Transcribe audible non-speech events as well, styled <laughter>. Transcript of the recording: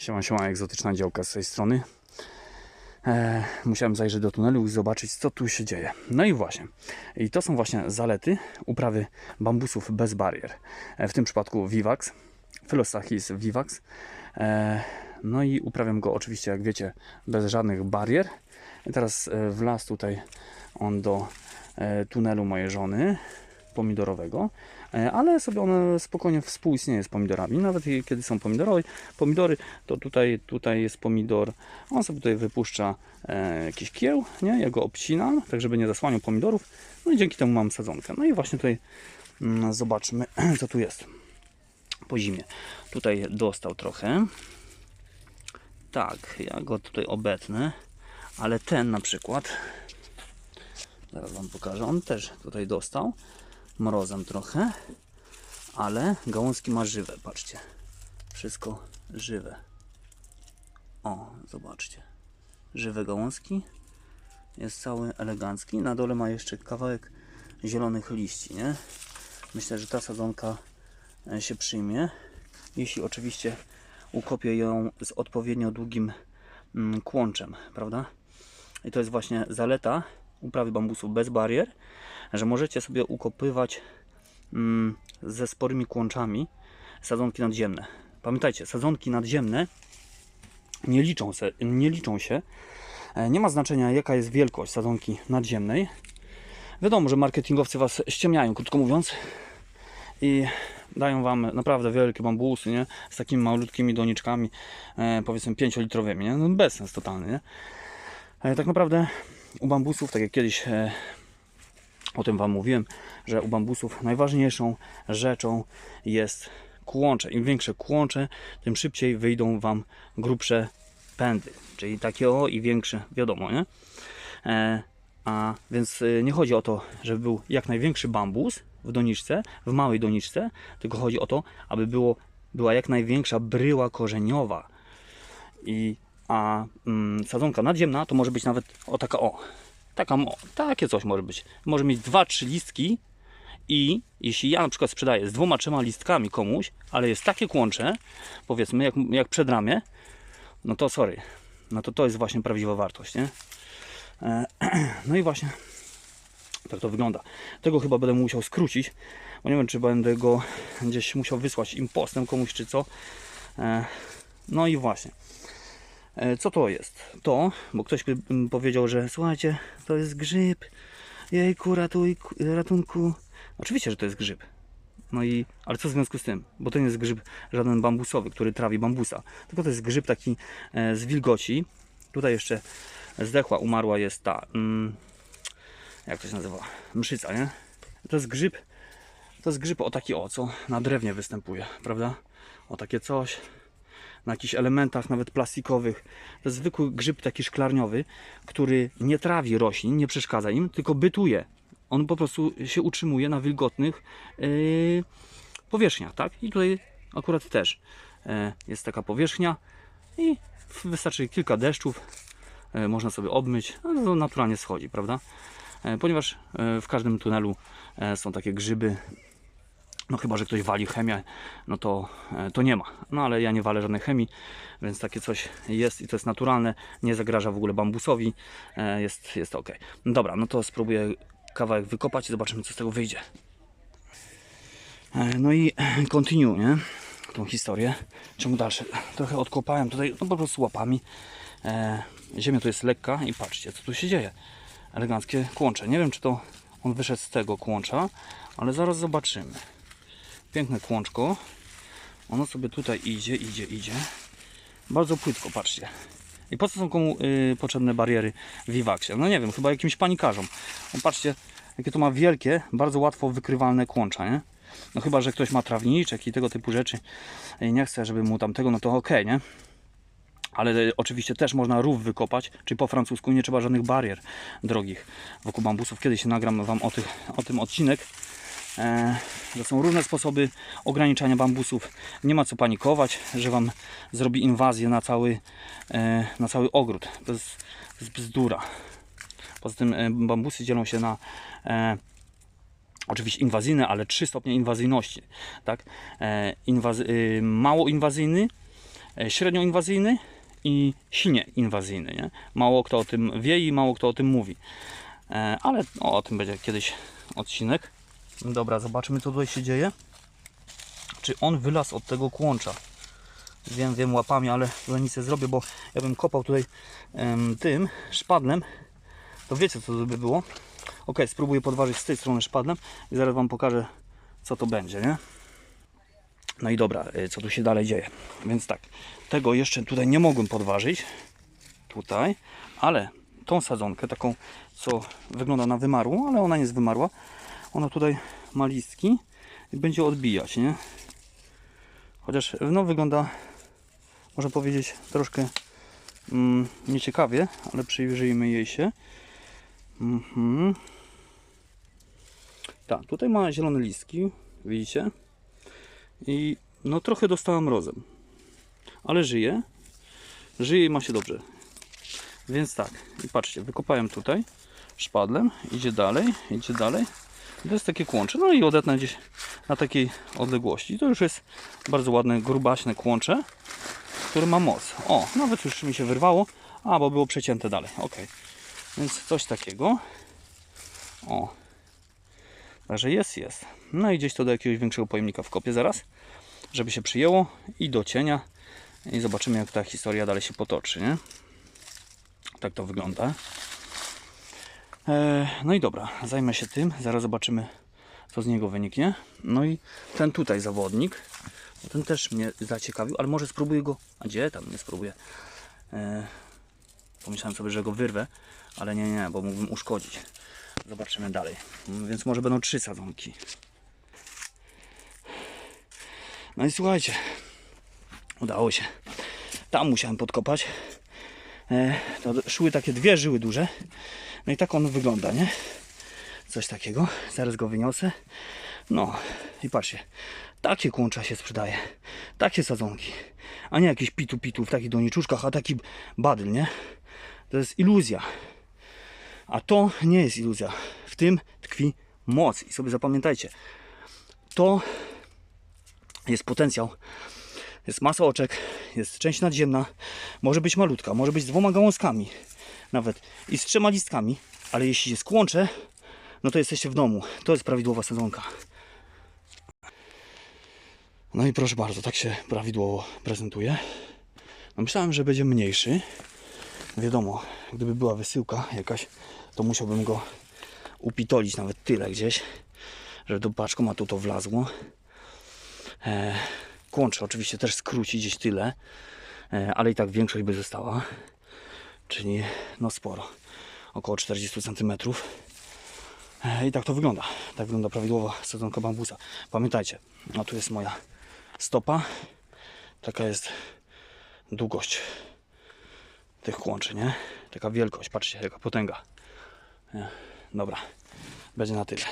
Siema, siema, egzotyczna działka z tej strony. E, musiałem zajrzeć do tunelu i zobaczyć, co tu się dzieje. No i właśnie. I to są właśnie zalety uprawy bambusów bez barier. E, w tym przypadku Vivax, Philostachys Vivax. E, no i uprawiam go oczywiście, jak wiecie, bez żadnych barier. I teraz wlazł tutaj on do tunelu mojej żony pomidorowego, ale sobie on spokojnie współistnieje z pomidorami. Nawet kiedy są pomidorowe, pomidory, to tutaj, tutaj jest pomidor. On sobie tutaj wypuszcza e, jakiś kieł, nie? Ja go obcinam, tak żeby nie zasłaniał pomidorów. No i dzięki temu mam sadzonkę. No i właśnie tutaj mm, zobaczmy, <clears throat> co tu jest po zimie. Tutaj dostał trochę. Tak, ja go tutaj obetnę, ale ten na przykład, zaraz Wam pokażę, on też tutaj dostał mrozem trochę, ale gałązki ma żywe, patrzcie. Wszystko żywe. O, zobaczcie. Żywe gałązki. Jest cały elegancki. Na dole ma jeszcze kawałek zielonych liści, nie? Myślę, że ta sadzonka e, się przyjmie. Jeśli oczywiście ukopię ją z odpowiednio długim mm, kłączem, prawda? I to jest właśnie zaleta uprawy bambusów bez barier, że możecie sobie ukopywać mm, ze sporymi kłączami sadzonki nadziemne. Pamiętajcie, sadzonki nadziemne nie liczą, se, nie liczą się. E, Nie ma znaczenia, jaka jest wielkość sadzonki nadziemnej. Wiadomo, że marketingowcy Was ściemniają, krótko mówiąc, i dają Wam naprawdę wielkie bambusy, nie? Z takimi malutkimi doniczkami, e, powiedzmy 5-litrowymi, nie? No bezsens totalny, nie? E, tak naprawdę u bambusów, tak jak kiedyś e, o tym Wam mówiłem, że u bambusów najważniejszą rzeczą jest kłącze. Im większe kłącze, tym szybciej wyjdą Wam grubsze pędy. Czyli takie o i większe, wiadomo, nie? E, a więc e, nie chodzi o to, żeby był jak największy bambus w doniczce, w małej doniczce, tylko chodzi o to, aby było, była jak największa bryła korzeniowa. I a mm, sadzonka nadziemna to może być nawet o taka o. Taka o, takie coś może być. Może mieć dwa, trzy listki i jeśli ja na przykład sprzedaję z dwoma, trzema listkami komuś, ale jest takie kłącze, powiedzmy jak, jak przedramię, no to sorry. No to to jest właśnie prawdziwa wartość, nie? E, <clears throat> No i właśnie tak to wygląda. Tego chyba będę musiał skrócić, bo nie wiem, czy będę go gdzieś musiał wysłać impostem komuś, czy co. E, No i właśnie. E, Co to jest? To, bo ktoś by mm, powiedział, że słuchajcie, to jest grzyb. Jejku, ratuj, ratunku. Oczywiście, że to jest grzyb. No i, ale co w związku z tym? Bo to nie jest grzyb żaden bambusowy, który trawi bambusa. Tylko to jest grzyb taki e, z wilgoci. Tutaj jeszcze zdechła, umarła jest ta, mm, jak to się nazywa? Mszyca, nie? To jest grzyb, to jest grzyb o taki o, co na drewnie występuje, prawda? O takie coś, na jakichś elementach nawet plastikowych. To jest zwykły grzyb taki szklarniowy, który nie trawi roślin, nie przeszkadza im, tylko bytuje. On po prostu się utrzymuje na wilgotnych yy, powierzchniach, tak? I tutaj akurat też e, jest taka powierzchnia i wystarczy kilka deszczów, e, można sobie obmyć, no to naturalnie schodzi, prawda? E, Ponieważ w każdym tunelu są takie grzyby, no chyba, że ktoś wali chemię, no to, e, to nie ma. No ale ja nie walę żadnej chemii, więc takie coś jest i to jest naturalne, nie zagraża w ogóle bambusowi, e, jest, jest ok. Dobra, no to spróbuję kawałek wykopać i zobaczymy, co z tego wyjdzie. E, No i continue, nie? Tą historię. Czemu dalsze? Trochę odkopałem tutaj, no po prostu łapami. Ziemia tu jest lekka i patrzcie, co tu się dzieje. Eleganckie kłącze. Nie wiem, czy to on wyszedł z tego kłącza, ale zaraz zobaczymy. Piękne kłączko. Ono sobie tutaj idzie, idzie, idzie. Bardzo płytko, patrzcie. I po co są komu y, potrzebne bariery w Vivaxie? No nie wiem, chyba jakimś panikarzom. No patrzcie, jakie to ma wielkie, bardzo łatwo wykrywalne kłącza, nie? No chyba, że ktoś ma trawniczek i tego typu rzeczy i nie chce, żeby mu tamtego, no to okej, nie? Ale e, oczywiście też można rów wykopać, czyli po francusku nie trzeba żadnych barier drogich wokół bambusów. Kiedyś nagram Wam o, tych, o tym odcinek. E, że są różne sposoby ograniczania bambusów. Nie ma co panikować, że Wam zrobi inwazję na cały, e, na cały ogród. To jest, to jest bzdura. Poza tym e, bambusy dzielą się na oczywiście inwazyjne, ale trzy stopnie inwazyjności. Tak? Inwazy, mało inwazyjny, średnio inwazyjny i silnie inwazyjny. Nie? Mało kto o tym wie i mało kto o tym mówi. Ale o, o tym będzie kiedyś odcinek. Dobra, zobaczymy co tutaj się dzieje. Czy on wylazł od tego kłącza? Wiem, wiem łapami, ale tutaj nic nie zrobię, bo ja bym kopał tutaj em, tym szpadlem, to wiecie co to by było. Ok, spróbuję podważyć z tej strony szpadlem i zaraz Wam pokażę co to będzie, nie? No i dobra, y, co tu się dalej dzieje. Więc tak, tego jeszcze tutaj nie mogłem podważyć. Tutaj, ale tą sadzonkę, taką co wygląda na wymarłą, ale ona nie jest wymarła. Ona tutaj ma listki i będzie odbijać, nie? Chociaż no wygląda, można powiedzieć, troszkę mm, nieciekawie, ale przyjrzyjmy jej się. Mhm. Tak, tutaj ma zielone listki, widzicie? I no trochę dostała mrozem. Ale żyje. Żyje i ma się dobrze. Więc tak, i patrzcie, wykopałem tutaj szpadlem, idzie dalej, idzie dalej. To jest takie kłącze. No i odetnę gdzieś na takiej odległości. To już jest bardzo ładne, grubaśne kłącze, które ma moc. O, nawet już mi się wyrwało, a bo było przecięte dalej. Ok. Więc coś takiego. O. Także jest, jest. No i gdzieś to do jakiegoś większego pojemnika wkopię zaraz, żeby się przyjęło i do cienia. I zobaczymy jak ta historia dalej się potoczy, nie? Tak to wygląda. E, no i dobra, zajmę się tym. Zaraz zobaczymy, co z niego wyniknie. No i ten tutaj zawodnik, ten też mnie zaciekawił, ale może spróbuję go. A gdzie tam? Nie spróbuję. E, pomyślałem sobie, że go wyrwę, ale nie, nie, bo mógłbym uszkodzić. Zobaczymy dalej. Mm, Więc może będą trzy sadzonki. No i słuchajcie, udało się. Tam musiałem podkopać. E, szły takie dwie żyły duże. No i tak on wygląda, nie? Coś takiego. Zaraz go wyniosę. No i patrzcie. Takie kłącza się sprzedaje. Takie sadzonki. A nie jakieś pitu pitu w takich doniczuszkach, a taki badyl, nie? To jest iluzja. A to nie jest iluzja. W tym tkwi moc. I sobie zapamiętajcie. To jest potencjał. Jest masa oczek, jest część nadziemna. Może być malutka, może być z dwoma gałązkami. Nawet i z trzema listkami. Ale jeśli jest kłącze, no to jesteście w domu. To jest prawidłowa sezonka. No i proszę bardzo, tak się prawidłowo prezentuje. No myślałem, że będzie mniejszy. Wiadomo, gdyby była wysyłka jakaś, to musiałbym go upitolić nawet tyle gdzieś, żeby do paczkomatu to wlazło. E, kłącze oczywiście też skróci gdzieś tyle, e, ale i tak większość by została, czyli no sporo, około 40 cm. E, I tak to wygląda. Tak wygląda prawidłowa sezonka bambusa. Pamiętajcie, no tu jest moja stopa. Taka jest długość tych kłączy, nie? Taka wielkość, patrzcie, jaka potęga. Nie? Dobra, będzie na tyle.